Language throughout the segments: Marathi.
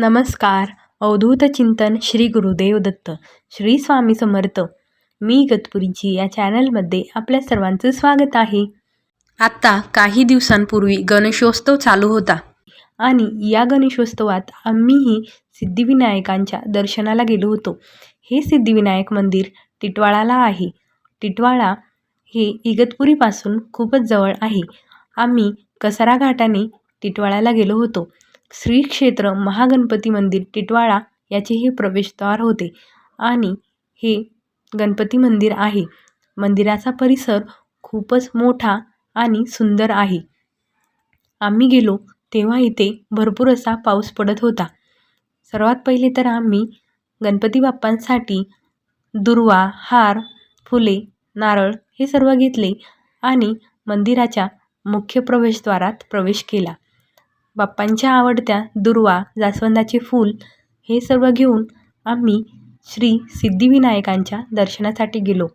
नमस्कार. अवधूत चिंतन श्री गुरुदेव दत्त श्री स्वामी समर्थ. मी गतपुरीची या चॅनलमध्ये आपल्या सर्वांचं स्वागत आहे. आत्ता काही दिवसांपूर्वी गणेशोत्सव चालू होता. आणि या गणेशोत्सवात आम्हीही सिद्धिविनायकांच्या दर्शनाला गेलो होतो. हे सिद्धिविनायक मंदिर टिटवाळाला आहे. टिटवाळा हे इगतपुरीपासून खूपच जवळ आहे. आम्ही कसारा घाटाने टिटवाळ्याला गेलो होतो. श्री क्षेत्र महागणपती मंदिर टिटवाळा याचे हे प्रवेशद्वार होते. आणि हे गणपती मंदिर आहे. मंदिराचा परिसर खूपच मोठा आणि सुंदर आहे. आम्ही गेलो तेव्हा इथे भरपूर असा पाऊस पडत होता. सर्वात पहिले तर आम्ही गणपती बाप्पांसाठी दुर्वा हार फुले नारळ हे सर्व घेतले आणि मंदिराच्या मुख्य प्रवेशद्वारात प्रवेश केला. बाप्पांच्या आवडत्या दुर्वा जास्वंदाचे फूल हे सर्व घेऊन आम्ही श्री सिद्धिविनायकांच्या दर्शनासाठी गेलो.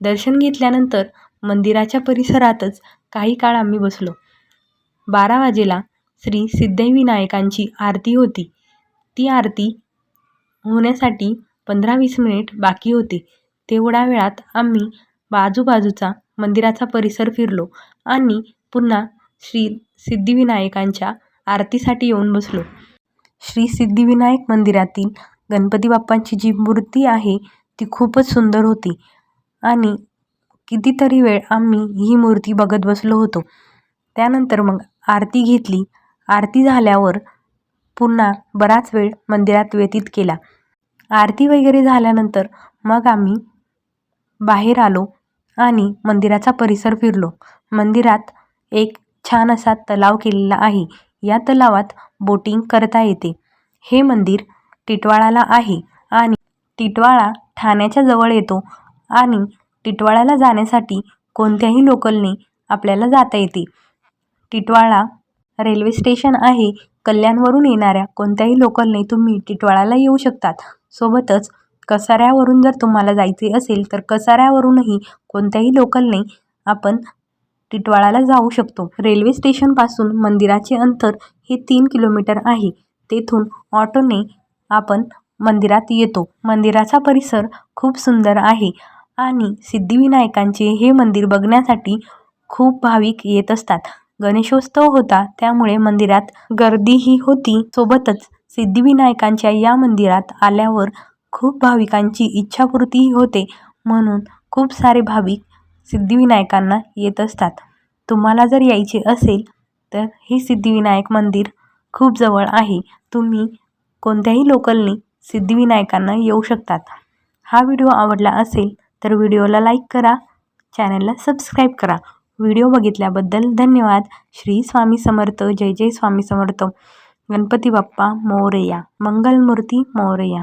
दर्शन घेतल्यानंतर मंदिराच्या परिसरातच काही काळ आम्ही बसलो. बारा वाजेला श्री सिद्धिविनायकांची आरती होती. ती आरती होण्यासाठी पंधरा वीस मिनिट बाकी होती. तेवढ्या वेळात आम्ही बाजूबाजूचा मंदिराचा परिसर फिरलो आणि पुन्हा श्री सिद्धिविनायकांच्या आरतीसाठी येऊन बसलो. श्री सिद्धिविनायक मंदिरातील गणपती बाप्पांची जी मूर्ती आहे ती खूपच सुंदर होती आणि कितीतरी वेळ आम्ही ही मूर्ती बघत बसलो होतो. त्यानंतर मग आरती घेतली. आरती झाल्यावर पुन्हा बराच वेळ मंदिरात व्यतीत केला. आरती वगैरे झाल्यानंतर मग आम्ही बाहेर आलो आणि मंदिराचा परिसर फिरलो. मंदिरात एक छान असा तलाव केलेला आहे. या तलावात बोटिंग करता येते. हे मंदिर टिटवाळाला आहे आणि टिटवाळा ठाण्याच्या जवळ येतो आणि टिटवाळ्याला जाण्यासाठी कोणत्याही लोकलने आपल्याला जाता येते. टिटवाळा रेल्वे स्टेशन आहे. कल्याणवरून येणाऱ्या कोणत्याही लोकलने तुम्ही टिटवाळ्याला येऊ शकतात. सोबतच कसाऱ्यावरून जर तुम्हाला जायचे असेल तर कसाऱ्यावरूनही कोणत्याही लोकलने आपण टिटवाळाला जाऊ शकतो. रेल्वे स्टेशनपासून मंदिराचे अंतर हे तीन किलोमीटर आहे. तेथून ऑटोने आपण मंदिरात येतो. मंदिराचा परिसर खूप सुंदर आहे आणि सिद्धिविनायकांचे हे मंदिर बघण्यासाठी खूप भाविक येत असतात. गणेशोत्सव होता त्यामुळे मंदिरात गर्दीही होती. सोबतच सिद्धिविनायकांच्या या मंदिरात आल्यावर खूप भाविकांची इच्छापूर्तीही होते. म्हणून खूप सारे भाविक सिद्धिविनायकांना येत असतात. तुम्हाला जर यायचे असेल तर हे सिद्धिविनायक मंदिर खूप जवळ आहे. तुम्ही कोणत्याही लोकलने सिद्धिविनायकांना येऊ शकतात. हा व्हिडिओ आवडला असेल तर व्हिडिओला लाईक करा चॅनलला सबस्क्राईब करा. व्हिडिओ बघितल्याबद्दल धन्यवाद. श्री स्वामी समर्थ. जय जय स्वामी समर्थ. गणपती बाप्पा मोरया. मंगलमूर्ती मोरया.